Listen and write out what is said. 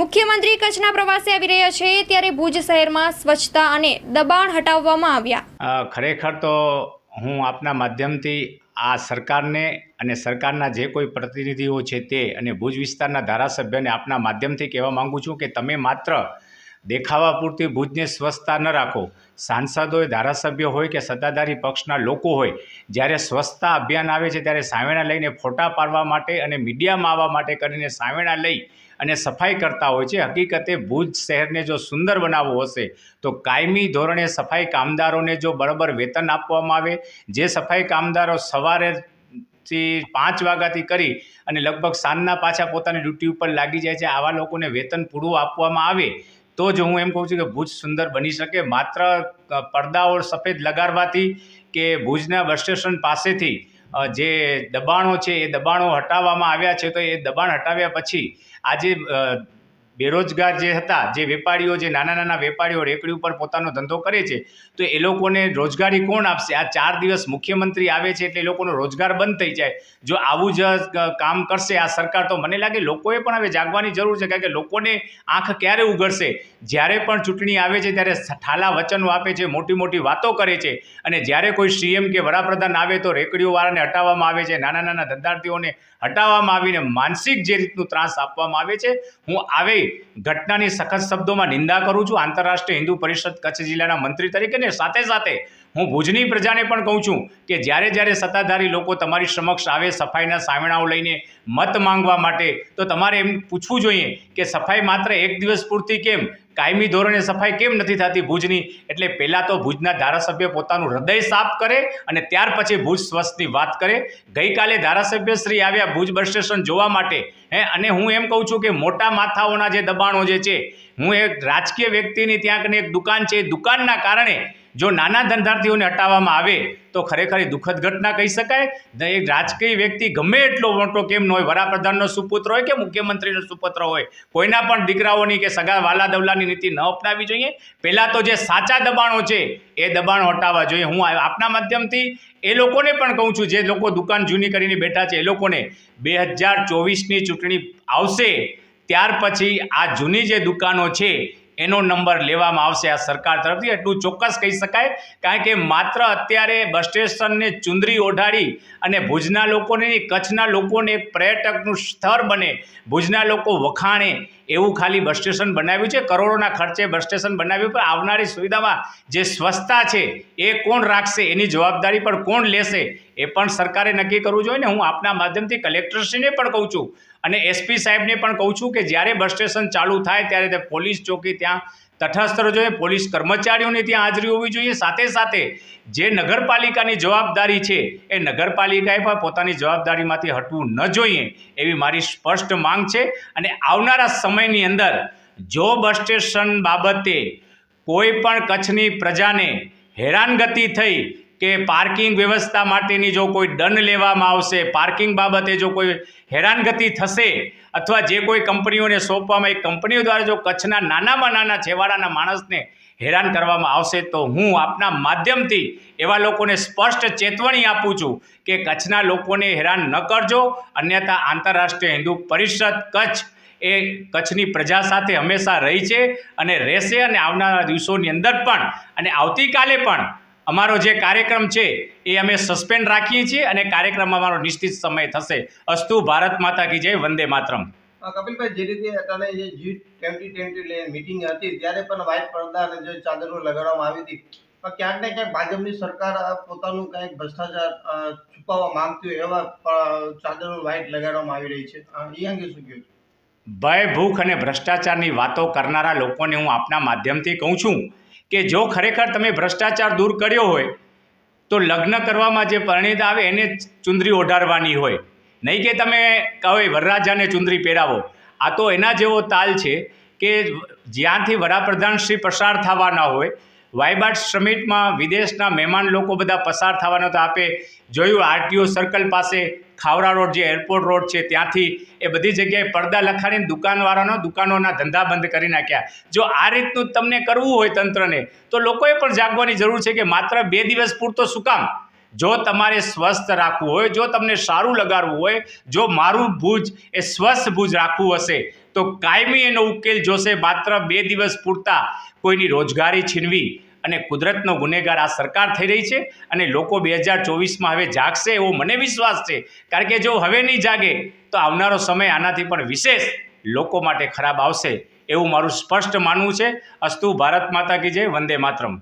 મુખ્યમંત્રી કચ્છના પ્રવાસે આવી રહ્યા છે ત્યારે ભુજ શહેરમાં સ્વચ્છતા અને દબાણ હટાવવામાં આવ્યા. ખરેખર તો હું આપના માધ્યમથી આ સરકારને અને સરકારના જે કોઈ પ્રતિનિધિઓ છે તે અને ભુજ વિસ્તારના ધારાસભ્યને આપના માધ્યમથી કહેવા માગું છું કે તમે માત્ર દેખાવા પૂરતી ભુજને સ્વચ્છતા ન રાખો. સાંસદ હોય ધારાસભ્ય હોય કે સત્તાધારી પક્ષના લોકો હોય, જ્યારે સ્વચ્છતા અભિયાન આવે છે ત્યારે સાવેણા લઈને ફોટા પાડવા માટે અને મીડિયામાં આવવા માટે કરીને સાવેણા લઈ અને સફાઈ કરતા હોય છે. હકીકતે ભુજ શહેરને જો સુંદર બનાવવો હશે, તો કાયમી ધોરણે સફાઈ કામદારોને જો બરાબર વેતન આપવામાં આવે, જે સફાઈ કામદારો સવારે થી પાંચ વાગ્યાથી કરી અને લગભગ સાંજના પાછા પોતાની ડ્યુટી ઉપર લાગી જાય છે, આવા લોકોને વેતન પૂરું આપવામાં આવે, તો જ હું એમ કહું છું કે ભુજ સુંદર બની શકે. માત્ર પડદાઓ સફેદ લગાડવાથી કે ભુજના બસ સ્ટેશન પાસેથી જે દબાણો છે એ દબાણો હટાવવામાં આવ્યા છે તો એ દબાણ હટાવ્યા પછી આજે બેરોજગાર જે હતા, જે વેપારીઓ, જે નાના નાના વેપારીઓ રેકડી ઉપર પોતાનો ધંધો કરે છે, તો એ લોકોને રોજગારી કોણ આપશે? આ ચાર દિવસ મુખ્યમંત્રી આવે છે એટલે એ લોકોનો રોજગાર બંધ થઈ જાય. જો આવું જ કામ કરશે, આ સરકાર તો મને લાગે લોકોએ પણ હવે જાગવાની જરૂર છે, કારણ કે લોકોને આંખ ક્યારે ઉઘડશે જ્યારે પણ ચૂંટણી આવે છે, ત્યારે ઠાલા વચનો આપે છે, મોટી મોટી વાતો કરે છે. અને જ્યારે કોઈ સીએમ કે વડાપ્રધાન આવે તો રેકડીઓવાળાને હટાવવામાં આવે છે, નાના નાના ધંધાર્થીઓને હટાવવામાં આવીને માનસિક જે રીતનું ત્રાસ આપવામાં આવે છે, હું આવી ઘટનાની સખત શબ્દોમાં નિંદા કરું છું. આંતરરાષ્ટ્રીય હિન્દુ પરિષદ કચ્છ જિલ્લાના મંત્રી તરીકે ને સાથે સાથે હું ભુજની પ્રજાને પણ કહું છું કે જ્યારે જ્યારે સત્તાધારી લોકો તમારી સમક્ષ આવે સફાઈના સામેણાઓ લઈને મત માંગવા માટે, તો તમારે એમ પૂછવું જોઈએ કે સફાઈ માત્ર એક દિવસ પૂરતી કેમ? કાયમી ધોરણે સફાઈ કેમ નથી થતી ભુજની? એટલે પહેલાં તો ભુજના ધારાસભ્ય પોતાનું હૃદય સાફ કરે અને ત્યાર પછી ભુજ સ્વસ્થની વાત કરે. ગઈકાલે ધારાસભ્ય શ્રી આવ્યા ભુજ બસ સ્ટેશન જોવા માટે. હે, અને હું એમ કહું છું કે મોટા માથાઓના જે દબાણો જે છે, હું એક રાજકીય વ્યક્તિની ત્યાં કને એક દુકાન છે, એ દુકાનના કારણે જો નાના ધંધાર્થીઓને હટાવવામાં આવે તો ખરેખર દુઃખદ ઘટના કહી શકાય. એક રાજકીય વ્યક્તિ ગમે એટલો મોટો કેમ ન હોય, વડાપ્રધાનનો સુપુત્ર હોય કે મુખ્યમંત્રીનો સુપુત્ર હોય, કોઈના પણ દીકરાઓની કે સગા વાલા દવલાની નીતિ ન અપનાવી જોઈએ. પહેલાં તો જે સાચા દબાણો છે, એ દબાણો હટાવવા જોઈએ. હું આપના માધ્યમથી એ લોકોને પણ કહું છું, જે લોકો દુકાન જૂની કરીને બેઠા છે, એ લોકોને બે હજાર ચોવીસની ચૂંટણી આવશે, ત્યાર પછી આ જૂની જે દુકાનો છે એનો નંબર લેવામાં આવશે આ સરકાર તરફથી. એટલું ચોક્કસ કહી શકાય, કારણ કે માત્ર અત્યારે બસ સ્ટેશનને ચુંદરી ઓઢાડી અને ભુજના લોકોને કચ્છના લોકોને એક પર્યટકનું સ્થળ બને, ભુજના લોકો વખાણે એવું ખાલી બસ સ્ટેશન બનાવ્યું છે. કરોડોના ખર્ચે બસ સ્ટેશન બનાવ્યું પણ આવનારી સુવિધામાં જે સ્વચ્છતા છે, એ કોણ રાખશે? એની જવાબદારી પણ કોણ લેશે? એ પણ સરકારે નક્કી કરવું જોઈએ ને હું આપના માધ્યમથી કલેક્ટરશ્રીને પણ કહું છું અને એસપી સાહેબને પણ કહું છું કે જ્યારે બસ સ્ટેશન ચાલુ થાય ત્યારે તે પોલીસ ચોકી ત્યાં તટસ્થ જોઈએ પોલીસ કર્મચારીઓની ત્યાં હાજરી હોવી જોઈએ. સાથે સાથે જે નગરપાલિકાની જવાબદારી છે એ નગરપાલિકાએ પણ પોતાની જવાબદારીમાંથી હટવું ન જોઈએ એવી મારી સ્પષ્ટ માંગ છે અને આવનારા સમયની અંદર જો બસ સ્ટેશન બાબતે કોઈ પણ કચ્છની પ્રજાને હેરાનગતિ થઈ કે પાર્કિંગ વ્યવસ્થા માટેની જો કોઈ દંડ લેવામાં આવશે, પાર્કિંગ બાબતે જો કોઈ હેરાનગતિ થશે અથવા જે કોઈ કંપનીઓને સોંપવામાં, એ કંપનીઓ દ્વારા જો કચ્છના નાનામાં નાના છેવાડાના માણસને હેરાન કરવામાં આવશે, તો હું આપના માધ્યમથી એવા લોકોને સ્પષ્ટ ચેતવણી આપું છું કે કચ્છના લોકોને હેરાન ન કરજો. અન્યથા આંતરરાષ્ટ્રીય હિન્દુ પરિષદ કચ્છ એ કચ્છની પ્રજા સાથે હંમેશા રહી છે અને રહેશે અને આવનારા દિવસોની અંદર પણ અને આવતીકાલે પણ અમારો જે કાર્યક્રમ છે એ અમે સસ્પેન્ડ રાખીએ છીએ અને કાર્યક્રમ અમારો નિશ્ચિત સમય થશે. અસ્તુ ભારત માતા કી જય વંદે માતરમ. કપિલભાઈ જે રીતે અત્યારે જે જી ટ્વેન્ટી ટ્વેન્ટી મિટિંગ હતી ત્યારે પણ વ્હાઇટ પડદા અને જે ચાદરો લગાડવામાં આવી હતી. પણ ક્યાંક ને ક્યાંક ભાજપની સરકાર પોતાનું કંઈક ભ્રષ્ટાચાર છુપાવવા માંગતી હોય એવા ચાદરો વ્હાઇટ લગાડવામાં આવી રહી છે. એ અંગે શું કહ્યું ભય ભૂખ અને ભ્રષ્ટાચારની વાતો કરનારા લોકોને હું આપના માધ્યમથી કહું છું. કે જો ખરેખર તમે ભ્રષ્ટાચાર દૂર કર્યો હોય, તો લગ્ન કરવામાં જે પરિણીત આવે એને ચુંદરી ઓઢારવાની હોય. નહીં કે તમે કહો વરરાજાને ચુંદરી પહેરાવો. આ તો એના જેવો તાલ છે કે જ્યાંથી વડાપ્રધાન શ્રી પસાર થવાના હોય, વાયબાટ સમિટમાં વિદેશના મહેમાન લોકો બધા પસાર થવાના તો આપે જોયું, આરટીઓ સર્કલ પાસે ખાવડા રોડ જે એરપોર્ટ રોડ છે, ત્યાંથી એ બધી જગ્યાએ પડદા લખાડીને દુકાનવાળાનો દુકાનોના ધંધા બંધ કરી નાખ્યા. જો આ રીતનું તમને કરવું હોય તંત્રને, તો લોકોએ પણ જાગવાની જરૂર છે કે માત્ર બે દિવસ પૂરતો શું કામ? જો તમારે સ્વસ્થ રાખવું હોય, જો તમને સારું લગાડવું હોય, જો મારું ભુજ એ સ્વસ્થ ભુજ રાખવું હશે, તો કાયમી એનો ઉકેલ જોશે માત્ર બે દિવસ પૂરતા. કોઈની રોજગારી છીનવી અને કુદરતનો ગુનેગાર આ સરકાર થઈ રહી છે અને લોકો બે હજાર ચોવીસમાં હવે જાગશે એવો મને વિશ્વાસ છે. કારણ કે જો હવે નહીં જાગે, તો આવનારો સમય આનાથી પણ વિશેષ લોકો માટે ખરાબ આવશે એવું મારું સ્પષ્ટ માનવું છે. અસ્તુ ભારત માતા કી જય, વંદે માતરમ.